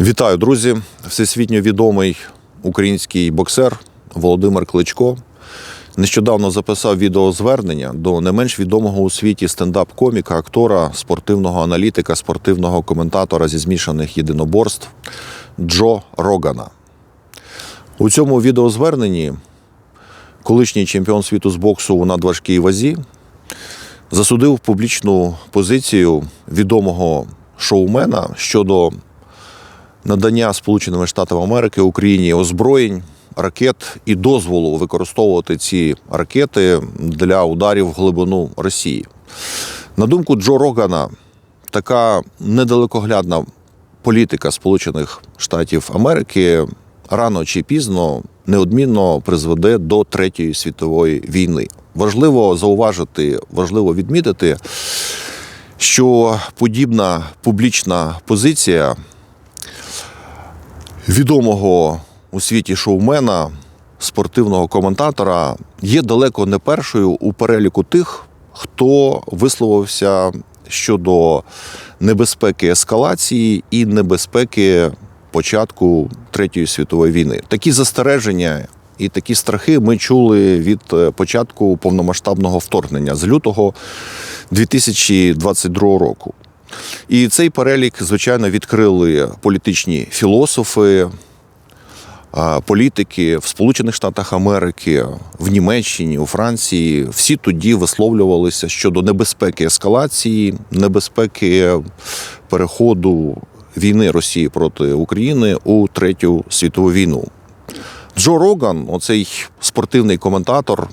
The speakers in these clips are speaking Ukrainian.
Вітаю, друзі! Всесвітньо відомий український боксер Володимир Кличко нещодавно записав відеозвернення до не менш відомого у світі стендап-коміка, актора, спортивного аналітика, спортивного коментатора зі змішаних єдиноборств Джо Рогана. У цьому відеозверненні колишній чемпіон світу з боксу у надважкій вазі засудив публічну позицію відомого шоумена щодо надання Сполученими Штатами Америки Україні озброєнь, ракет і дозволу використовувати ці ракети для ударів в глибину Росії. На думку Джо Рогана, така недалекоглядна політика Сполучених Штатів Америки рано чи пізно неодмінно призведе до Третьої світової війни. Важливо зауважити, важливо відмітити, що подібна публічна позиція відомого у світі шоумена, спортивного коментатора є далеко не першою у переліку тих, хто висловився щодо небезпеки ескалації і небезпеки початку Третьої світової війни. Такі застереження. І такі страхи ми чули від е, початку повномасштабного вторгнення з лютого 2022 року. І цей перелік, звичайно, відкрили політичні філософи, політики в Сполучених Штатах Америки, в Німеччині, у Франції. Всі тоді висловлювалися щодо небезпеки ескалації, небезпеки переходу війни Росії проти України у Третю світову війну. Джо Роган, оцей спортивний коментатор,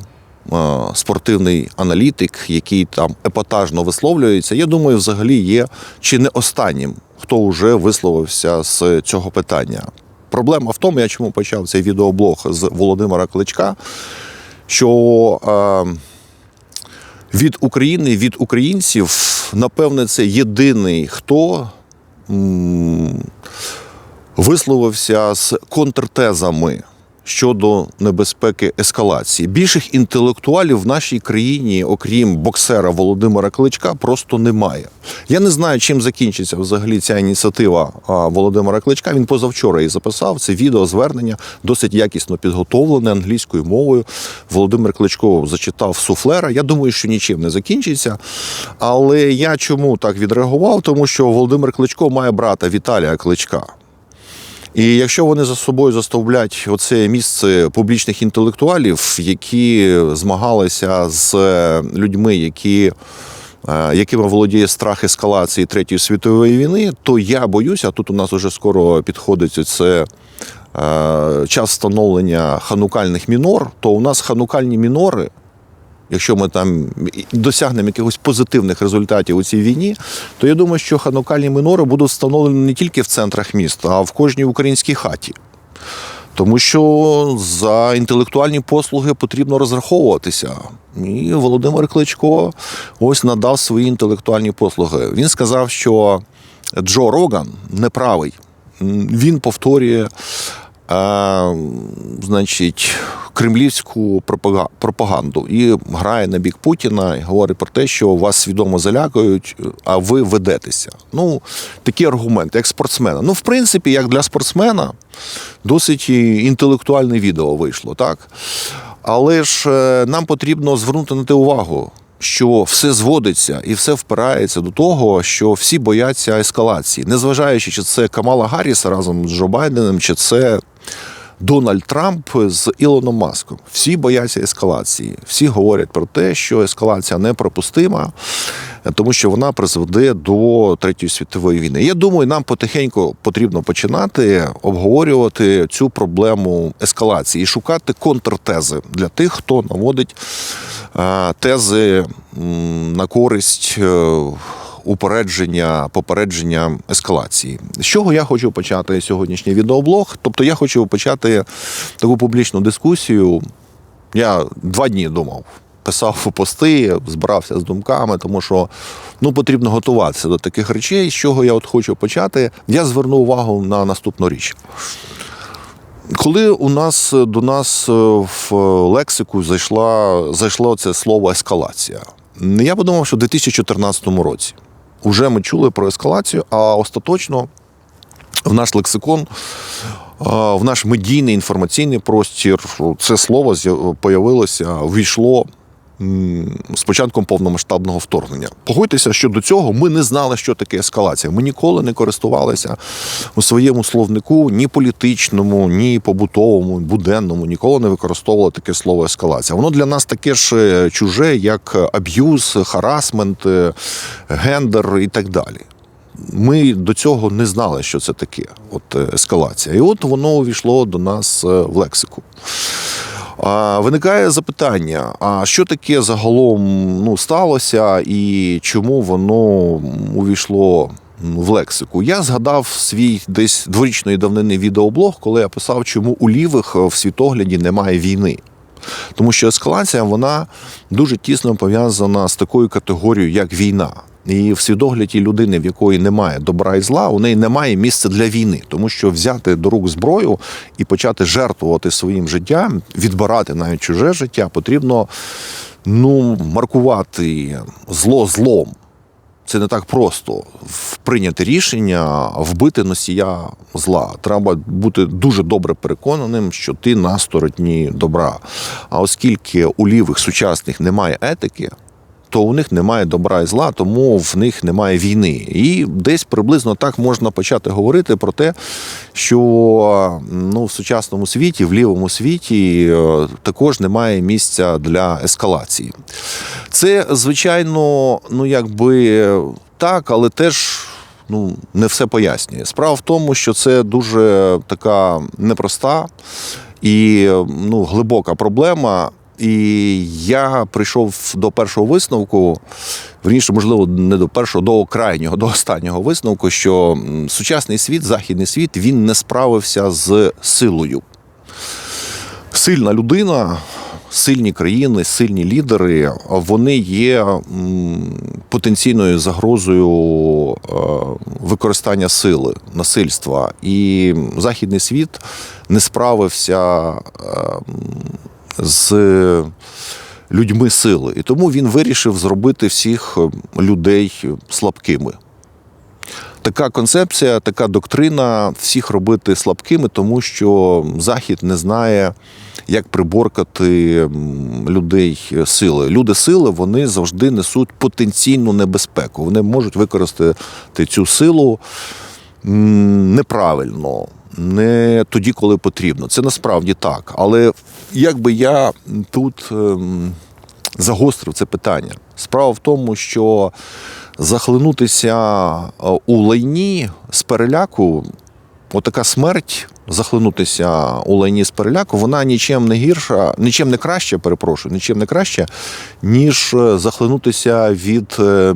спортивний аналітик, який там епатажно висловлюється, я думаю, взагалі є чи не останнім, хто вже висловився з цього питання. Проблема в тому, я чому почав цей відеоблог з Володимира Кличка, що е, від України, від українців, напевне, це єдиний хто висловився з контртезами щодо небезпеки ескалації. Більших інтелектуалів в нашій країні, окрім боксера Володимира Кличка, просто немає. Я не знаю, чим закінчиться взагалі ця ініціатива Володимира Кличка. Він позавчора і записав це відео звернення, досить якісно підготовлене англійською мовою. Володимир Кличко зачитав суфлера. Я думаю, що нічим не закінчиться. Але я чому так відреагував? Тому що Володимир Кличко має брата Віталія Кличка. І якщо вони за собою заставлять оце місце публічних інтелектуалів, які змагалися з людьми, які, е, якими володіє страх ескалації Третьої світової війни, то я боюся, тут у нас вже скоро підходить це. е, Час встановлення ханукальних мінор, то у нас ханукальні мінори, якщо ми там досягнемо якихось позитивних результатів у цій війні, то я думаю, що ханукальні мінори будуть встановлені не тільки в центрах міста, а в кожній українській хаті. Тому що за інтелектуальні послуги потрібно розраховуватися. І Володимир Кличко ось надав свої інтелектуальні послуги. Він сказав, що Джо Роган неправий. Він повторює е, значить, кремлівську пропаганду і грає на бік Путіна і говорить про те, що вас свідомо залякають, а ви ведетеся. Ну, такі аргументи, як спортсмена. Ну, в принципі, як для спортсмена, досить інтелектуальне відео вийшло, так? Але ж е, нам потрібно звернути на те увагу, що все зводиться і все впирається до того, що всі бояться ескалації, незважаючи, чи це Камала Гарріс разом з Джо Байденом, чи це Дональд Трамп з Ілоном Маском. Всі бояться ескалації. Всі говорять про те, що ескалація неприпустима, тому що вона призведе до Третьої світової війни. Я думаю, нам потихеньку потрібно починати обговорювати цю проблему ескалації і шукати контртези для тих, хто наводить тези на користь. е, Упередження, попередження ескалації. З чого я хочу почати сьогоднішній відеоблог? Тобто я хочу почати таку публічну дискусію. Я два дні думав, писав пости, збирався з думками, тому що ну, потрібно готуватися до таких речей. З чого я от хочу почати? Я зверну увагу на наступну річ. Коли у нас до нас е, в лексику зайшла, зайшло це слово ескалація, я подумав, що в 2014 році. Вже ми чули про ескалацію, а остаточно в наш лексикон, в наш медійний інформаційний простір це слово з'явилося, появилося, війшло м, з початком повномасштабного вторгнення. Погодьтеся, що до цього ми не знали, що таке ескалація. Ми ніколи не користувалися у своєму словнику ні політичному, ні побутовому, буденному, ніколи не використовували таке слово ескалація. Воно для нас таке ж е, чуже, як аб'юз, харасмент, е, гендер і так далі. Ми до цього не знали, що це таке, от е, ескалація. І от воно увійшло до нас в лексику. Виникає запитання: а що таке загалом ну, сталося і чому воно увійшло в лексику? Я згадав свій десь дворічної давнини відеоблог, коли я писав, чому у лівих в світогляді немає війни. Тому що ескалація вона дуже тісно пов'язана з такою категорією, як війна. І в свідогляді людини, в якої немає добра і зла, у неї немає місця для війни, тому що взяти до рук зброю і почати жертвувати своїм життям, відбирати навіть чуже життя, потрібно ну, маркувати зло злом. Це не так просто прийняти рішення, вбити носія зла. Треба бути дуже добре переконаним, що ти на стороні добра. А оскільки у лівих сучасних немає етики, то у них немає добра і зла, тому в них немає війни. І десь приблизно так можна почати говорити про те, що ну, в сучасному світі, в лівому світі, е, також немає місця для ескалації. Це, звичайно, ну якби так, але теж. Ну, не все пояснює. Справа в тому, що це дуже така непроста і ну, глибока проблема. І я прийшов до першого висновку, верніше, можливо, не до першого, до крайнього, до останнього висновку, що сучасний світ, західний світ, він не справився з силою. Сильна людина, сильні країни, сильні лідери, вони є потенційною загрозою е, використання сили, насильства. І західний світ не справився е, з людьми сили. І тому він вирішив зробити всіх людей слабкими. Така концепція, така доктрина всіх робити слабкими, тому що Захід не знає, як приборкати людей сили. Люди сили вони завжди несуть потенційну небезпеку. Вони можуть використати цю силу неправильно, не тоді, коли потрібно. Це насправді так. Але як би я тут ем, загострив це питання. Справа в тому, що захлинутися е, у лайні з переляку, отака смерть, захлинутися у лайні з переляку, вона нічим не гірша, нічим не краще, перепрошую, нічим не краще, ніж е, захлинутися від е,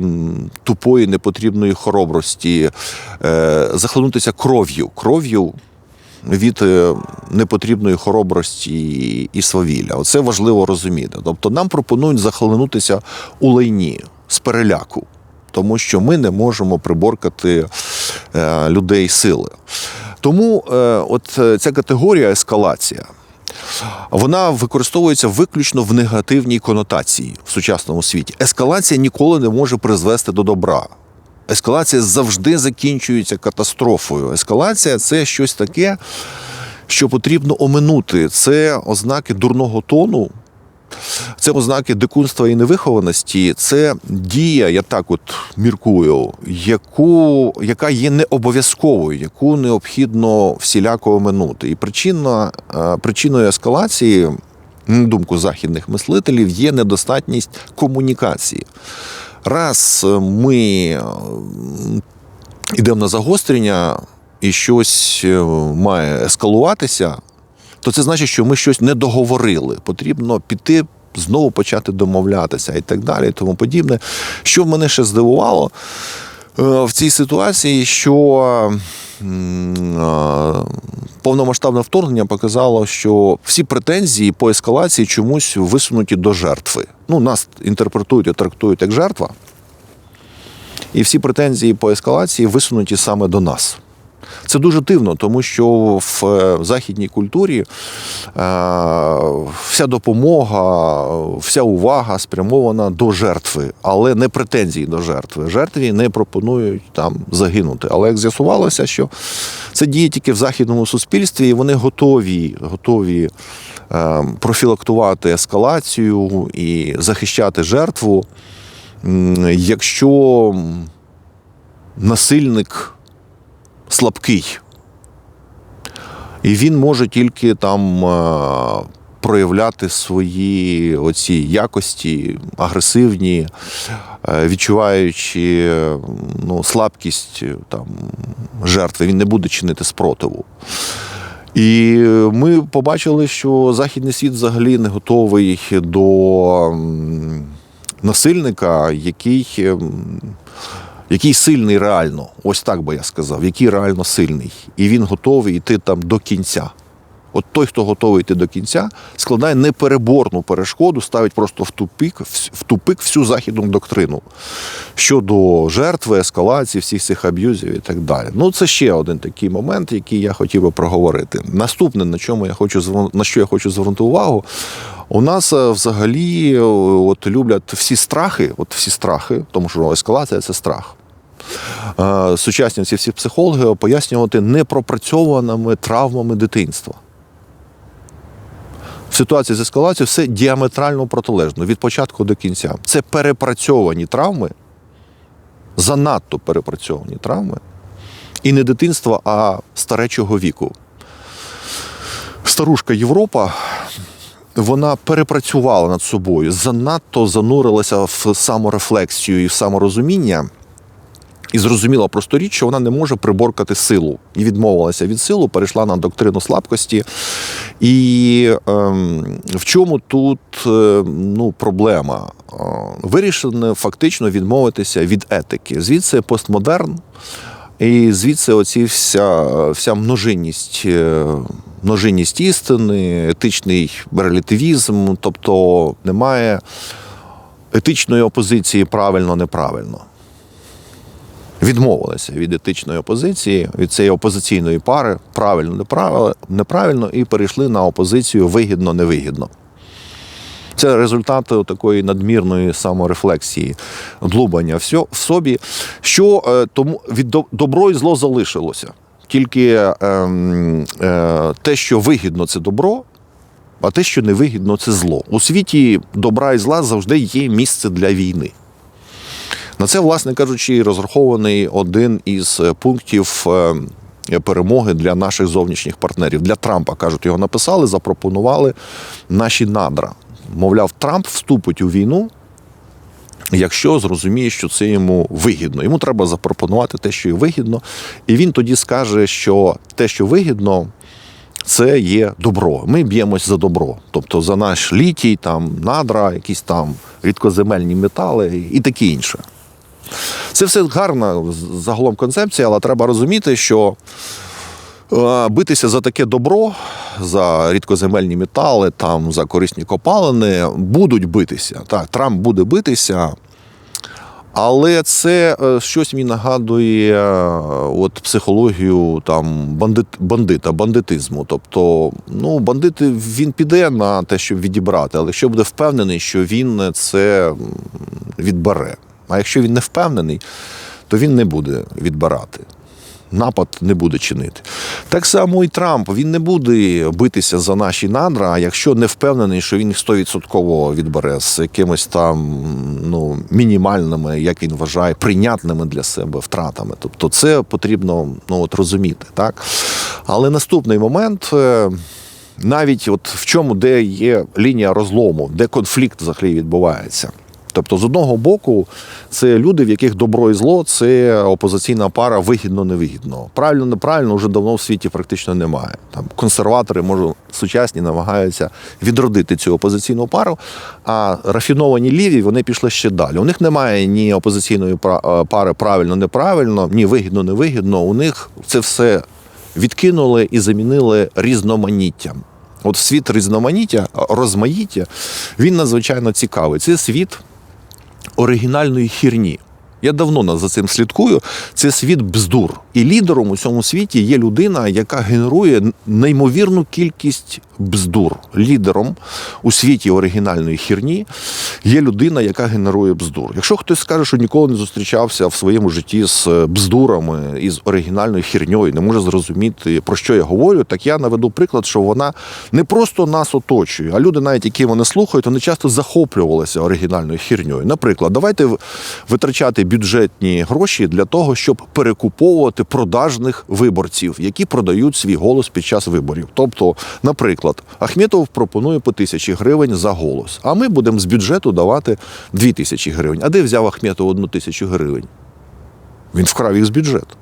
тупої непотрібної хоробрості, е, захлинутися кров'ю. Кров'ю від непотрібної хоробрості і свавілля. Оце важливо розуміти. Тобто нам пропонують захлинутися у лайні з переляку, тому що ми не можемо приборкати людей сили. Тому е, от е, ця категорія ескалація. Вона використовується виключно в негативній конотації в сучасному світі. Ескалація ніколи не може призвести до добра. Ескалація завжди закінчується катастрофою. Ескалація це щось таке, що потрібно оминути. Це ознаки дурного тону, це ознаки дикунства і невихованості. Це дія, я так от міркую, яку, яка є не обов'язковою, яку необхідно всіляко оминути. І причина, е, причиною ескалації, на думку західних мислителів, є недостатність комунікації. Раз ми е, йдемо на загострення і щось е, має ескалуватися, то це значить, що ми щось не договорили. Потрібно піти. Знову почати домовлятися і так далі, і тому подібне. Що мене ще здивувало е, в цій ситуації, що е, повномасштабне вторгнення показало, що всі претензії по ескалації чомусь висунуті до жертви. Ну, нас інтерпретують і трактують як жертва. І всі претензії по ескалації висунуті саме до нас. Це дуже дивно, тому що в е, західній культурі е, вся допомога, вся увага спрямована до жертви, але не претензії до жертви. Жертві не пропонують там загинути. Але як з'ясувалося, що це Це діє тільки в західному суспільстві, і вони готові, готові е, профілактувати ескалацію і захищати жертву, якщо насильник слабкий. І він може тільки там е, проявляти свої оці якості агресивні, е, відчуваючи ну, слабкість е, там, жертви, він не буде чинити спротиву. І ми побачили, що західний світ взагалі не готовий до насильника, який, який сильний реально. Ось так би я сказав, який реально сильний. І він готовий йти там до кінця. От той, хто готовий йти до кінця, складає непереборну перешкоду, ставить просто в тупик, в тупик всю західну доктрину щодо жертви, ескалації, всіх цих аб'юзів і так далі. Ну, це ще один такий момент, який я хотів би проговорити. Наступне, на чому я хочу на що я хочу звернути увагу. У нас е, взагалі е, от люблять всі страхи, от всі страхи, тому що ескалація це страх. Е, Сучасні ці всі психологи пояснювати непропрацьованими травмами дитинства. В ситуації з ескалацією все діаметрально протилежно від початку до кінця. Це перепрацьовані травми, занадто перепрацьовані травми, і не дитинства, а старечого віку. Старушка Європа вона перепрацювала над собою, занадто занурилася в саморефлексію і в саморозуміння. І зрозуміла просто річ, що вона не може приборкати силу. І відмовилася від силу, перейшла на доктрину слабкості. І ем, в чому тут е, ну, проблема? Е, Вирішено фактично відмовитися від етики. Звідси постмодерн, і звідси оці вся, вся множинність, е, множинність істини, етичний релятивізм, тобто немає етичної опозиції правильно-неправильно відмовилися від етичної опозиції, від цієї опозиційної пари, правильно, неправильно, і перейшли на опозицію вигідно-невигідно. Це результат такої надмірної саморефлексії, длубання в собі, що е, тому від добро і зло залишилося. Тільки ем, е, те, що вигідно, це добро, а те, що невигідно, це зло. У світі добра і зла завжди є місце для війни. На це, власне кажучи, розрахований один із пунктів е, перемоги для наших зовнішніх партнерів. Для Трампа кажуть, його написали, запропонували наші надра. Мовляв, Трамп вступить у війну, якщо зрозуміє, що це йому вигідно. Йому треба запропонувати те, що їй вигідно, і він тоді скаже, що те, що вигідно. Це є добро. Ми б'ємось за добро, тобто за наш літій, там надра, якісь там рідкоземельні метали і таке інше. Це все гарна загалом концепція, але треба розуміти, що е, битися за таке добро, за рідкоземельні метали, там, за корисні копалини, будуть битися. Так, Трамп буде битися. Але це е, щось мені нагадує е, от, психологію там, бандит, бандита, бандитизму. Тобто, ну, бандит він піде на те, щоб відібрати, але якщо буде впевнений, що він це відбере. А якщо він не впевнений, то він не буде відбирати. Напад не буде чинити. Так само і Трамп він не буде битися за наші надра, якщо не впевнений, що він їх 100% відбере з якимось там ну, мінімальними, як він вважає, прийнятними для себе втратами. Тобто це потрібно ну, от, розуміти. Так? Але наступний момент. е, Навіть от в чому, де є лінія розлому, де конфлікт взагалі відбувається. Тобто, з одного боку, це люди, в яких добро і зло це опозиційна пара вигідно-невигідно. Правильно, неправильно вже давно в світі практично немає. Там консерватори, може, сучасні намагаються відродити цю опозиційну пару, а рафіновані ліві вони пішли ще далі. У них немає ні опозиційної е, пари правильно-неправильно, ні вигідно-невигідно. У них це все відкинули і замінили різноманіттям. От світ різноманіття, розмаїття, він надзвичайно цікавий. Це світ оригінальної хірні. Я давно за цим слідкую. Це світ бздур. І лідером у цьому світі є людина, яка генерує неймовірну кількість бздур. Лідером у світі оригінальної хірні є людина, яка генерує бздур. Якщо хтось скаже, що ніколи не зустрічався в своєму житті з бздурами і з оригінальною хірньою, не може зрозуміти, про що я говорю, так я наведу приклад, що вона не просто нас оточує, а люди, навіть які вони слухають, вони часто захоплювалися оригінальною хірньою. Наприклад, давайте витрачати бюджетні гроші для того, щоб перекуповувати продажних виборців, які продають свій голос під час виборів. Тобто, наприклад, Ахметов пропонує по тисячі гривень за голос, а ми будемо з бюджету давати дві тисячі гривень. А де взяв Ахметов одну тисячу гривень? Він вкрав їх з бюджету.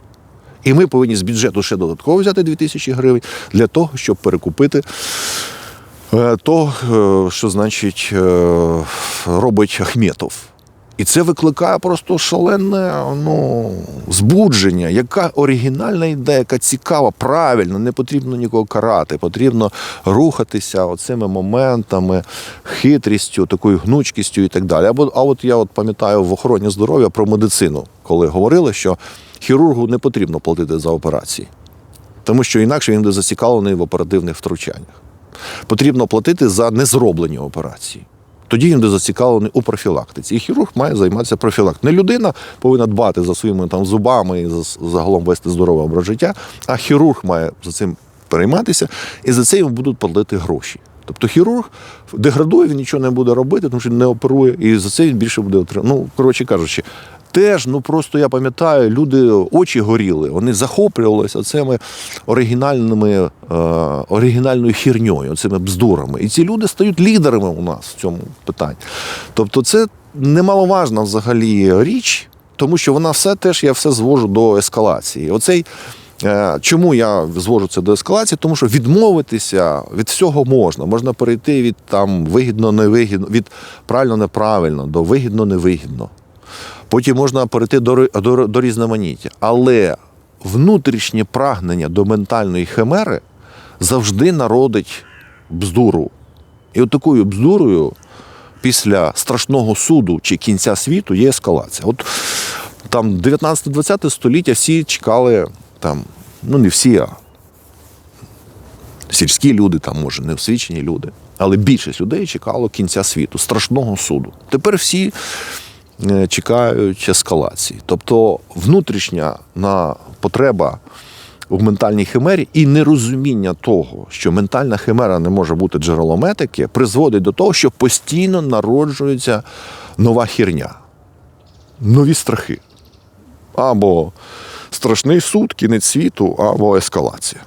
І ми повинні з бюджету ще додатково взяти 2 тисячі гривень для того, щоб перекупити е, то, е, що значить е, робить Ахметов. І це викликає просто шалене ну, збудження. Яка оригінальна ідея, яка цікава, правильно, не потрібно нікого карати, потрібно рухатися оцими моментами, хитрістю, такою гнучкістю і так далі. Або, а от я от пам'ятаю в охороні здоров'я про медицину, коли говорили, що хірургу не потрібно платити за операції, тому що інакше він буде зацікавлений в оперативних втручаннях. Потрібно платити за незроблені операції. Тоді він буде зацікавлений у профілактиці. І хірург має займатися профілактикою. Не людина повинна дбати за своїми там зубами і за- загалом вести здоровий образ життя, а хірург має за цим перейматися, і за це йому будуть платити гроші. Тобто хірург деградує, він нічого не буде робити, тому що не оперує, і за це він більше буде отримати. Ну, коротше кажучи, теж, ну просто я пам'ятаю, люди очі горіли, вони захоплювалися цими оригінальними, е, оригінальною хірньою, цими бздурами. І ці люди стають лідерами у нас в цьому питанні. Тобто, це немаловажна взагалі річ, тому що вона все теж я все звожу до ескалації. Оцей Е, Чому я звожу це до ескалації? Тому що відмовитися від всього можна. Можна перейти від там вигідно невигідно, від правильно неправильно до вигідно невигідно. Потім можна перейти до, до, до різноманіття. Але внутрішнє прагнення до ментальної химери завжди народить бздуру. І от такою бздурою після страшного суду чи кінця світу є ескалація. От там 19-20 століття всі чекали там, ну не всі, а сільські люди, там, може, не освічені люди. Але більшість людей чекало кінця світу, страшного суду. Тепер всі чекають ескалації. Тобто внутрішня на потреба в ментальній химері і нерозуміння того, що ментальна химера не може бути джерелом етики, призводить до того, що постійно народжується нова хірня, нові страхи. Або страшний суд, кінець світу, або ескалація.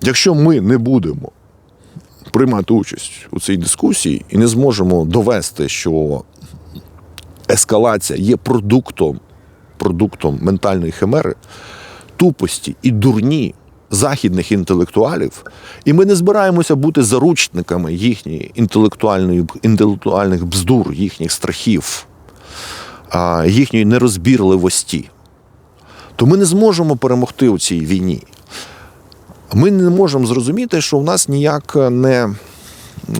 Якщо ми не будемо приймати участь у цій дискусії і не зможемо довести, що ескалація є продуктом, продуктом ментальної химери, тупості і дурні західних інтелектуалів, і ми не збираємося бути заручниками їхньої інтелектуальної, інтелектуальних бздур, їхніх страхів, їхньої нерозбірливості, то ми не зможемо перемогти у цій війні. Ми не можемо зрозуміти, що в нас ніяк не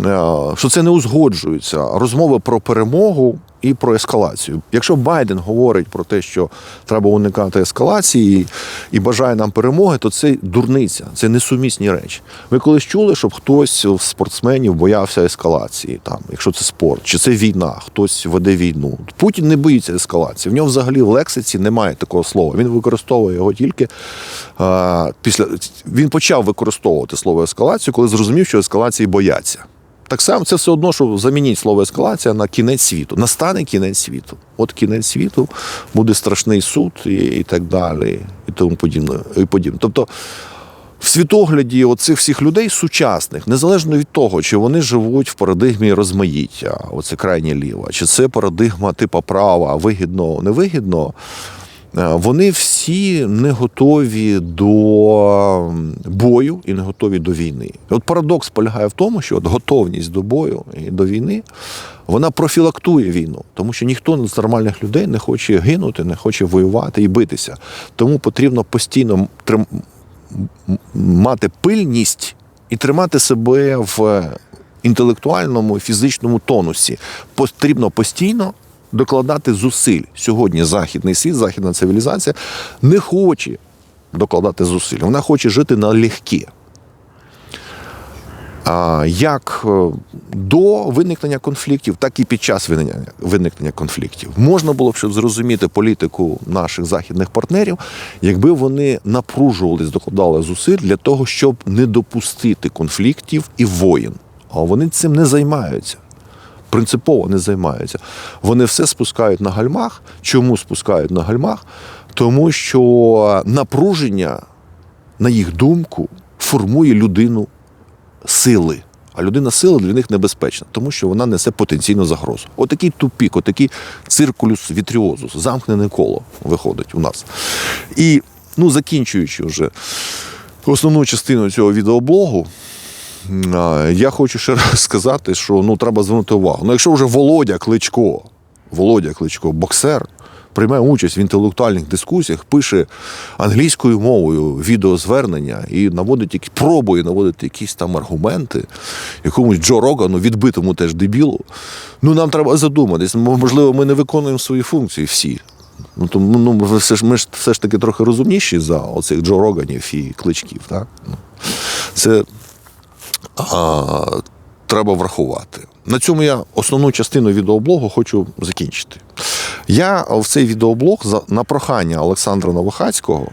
е, що це не узгоджується. Розмови про перемогу і про ескалацію. Якщо Байден говорить про те, що треба уникати ескалації і бажає нам перемоги, то це дурниця, це несумісні речі. Ви колись чули, щоб хтось з спортсменів боявся ескалації, там, якщо це спорт, чи це війна, хтось веде війну. Путін не боїться ескалації. В нього взагалі в лексиці немає такого слова. Він використовує його тільки е, після він почав використовувати слово ескалацію, коли зрозумів, що ескалації бояться. Так само це все одно, що замініть слово ескалація на кінець світу. Настане кінець світу. От кінець світу, буде страшний суд і, і так далі, і тому подібне. І подібне. Тобто, в світогляді оцих всіх людей сучасних, незалежно від того, чи вони живуть в парадигмі розмаїття, оце крайнє ліва, чи це парадигма типу права, вигідно, невигідно, е, вони всі не готові до бою і не готові до війни. От парадокс полягає в тому, що от готовність до бою і до війни вона профілактує війну, тому що ніхто з нормальних людей не хоче гинути, не хоче воювати і битися. Тому потрібно постійно трим- мати пильність і тримати себе в інтелектуальному і фізичному тонусі. Потрібно постійно докладати зусиль. Сьогодні західний світ, західна цивілізація не хоче докладати зусиль. Вона хоче жити налегке. Як е, до виникнення конфліктів, так і під час виникнення конфліктів. Можна було б щоб зрозуміти політику наших західних партнерів, якби вони напружувались, докладали зусиль для того, щоб не допустити конфліктів і воїн. А вони цим не займаються. Принципово не займаються. Вони все спускають на гальмах. Чому спускають на гальмах? Тому що напруження, на їх думку, формує людину сили. А людина сила для них небезпечна, тому що вона несе потенційну загрозу. Отакий тупік, отакий циркулюс вітріозус, замкнене коло виходить у нас. І ну, закінчуючи вже основну частину цього відеоблогу, я хочу ще раз сказати, що ну, треба звернути увагу. Ну, якщо вже Володя Кличко, Володя Кличко, боксер, приймає участь в інтелектуальних дискусіях, пише англійською мовою відеозвернення і наводить пробує наводити якісь там аргументи, якомусь Джо Рогану, відбитому теж дебілу. Ну нам треба задуматись. Можливо, ми не виконуємо свої функції всі. Ну, тому ну, все ж ми ж все ж таки трохи розумніші за оцих Джо Роганів і кличків. Так? Ну, Це а, треба врахувати. На цьому я основну частину відеоблогу хочу закінчити. Я в цей відеоблог на прохання Олександра Новохацького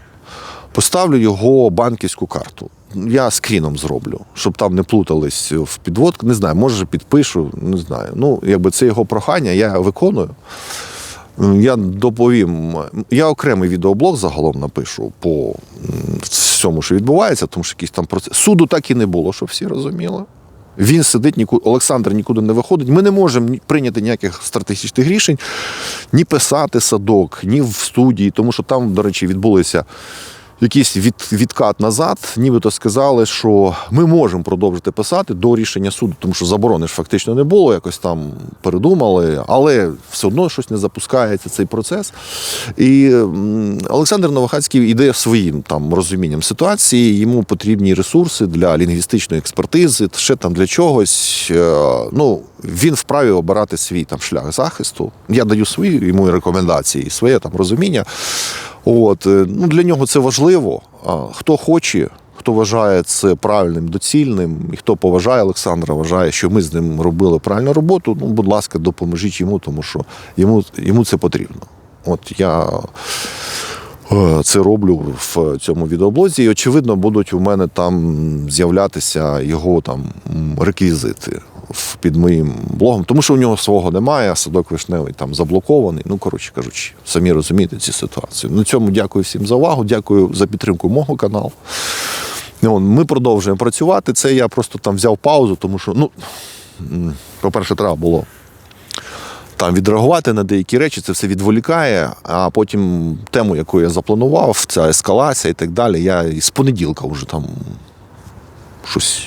поставлю його банківську карту. Я скріном зроблю, щоб там не плутались в підводку. Не знаю, може підпишу, не знаю. Ну, якби це його прохання, я виконую. Я доповім. Я окремий відеоблог загалом напишу по всьому, що відбувається, тому що якийсь там процес. Суду так і не було, щоб всі розуміли. Він сидить, нікуди Олександр нікуди не виходить. Ми не можемо прийняти ніяких стратегічних рішень, ні писати садок, ні в студії, тому що там, до речі, відбулися якийсь від, відкат назад, нібито сказали, що ми можемо продовжити писати до рішення суду, тому що заборони ж фактично не було, якось там передумали, але все одно щось не запускається цей процес. І Олександр Новохацький йде своїм там розумінням ситуації. Йому потрібні ресурси для лінгвістичної експертизи, ще там для чогось. Е, Ну, він вправі обирати свій там шлях захисту. Я даю свої йому рекомендації, своє там розуміння. От е, ну для нього це важливо. Хто хоче, хто вважає це правильним, доцільним, і хто поважає Олександра, вважає, що ми з ним робили правильну роботу. Ну, будь ласка, допоможіть йому, тому що йому, йому це потрібно. От я е, це роблю в цьому відеоблозі, і очевидно, будуть у мене там з'являтися його там реквізити під моїм блогом, тому що у нього свого немає, а садок вишневий там заблокований. Ну, коротше кажучи, самі розумієте цю ситуацію. На цьому дякую всім за увагу, дякую за підтримку мого каналу. Ну, Ми продовжуємо працювати. Це я просто там взяв паузу, тому що, ну, по-перше, треба було там відреагувати на деякі речі, це все відволікає. А потім тему, яку я запланував, ця ескалація і так далі, я з понеділка вже там щось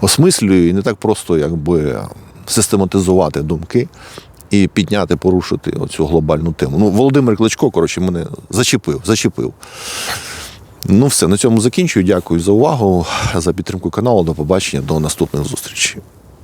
осмислюю і не так просто якби систематизувати думки і підняти, порушити оцю глобальну тему. Ну, Володимир Кличко, коротше, мене зачепив, зачепив. Ну, все, на цьому закінчую. Дякую за увагу, за підтримку каналу. До побачення, до наступних зустрічей.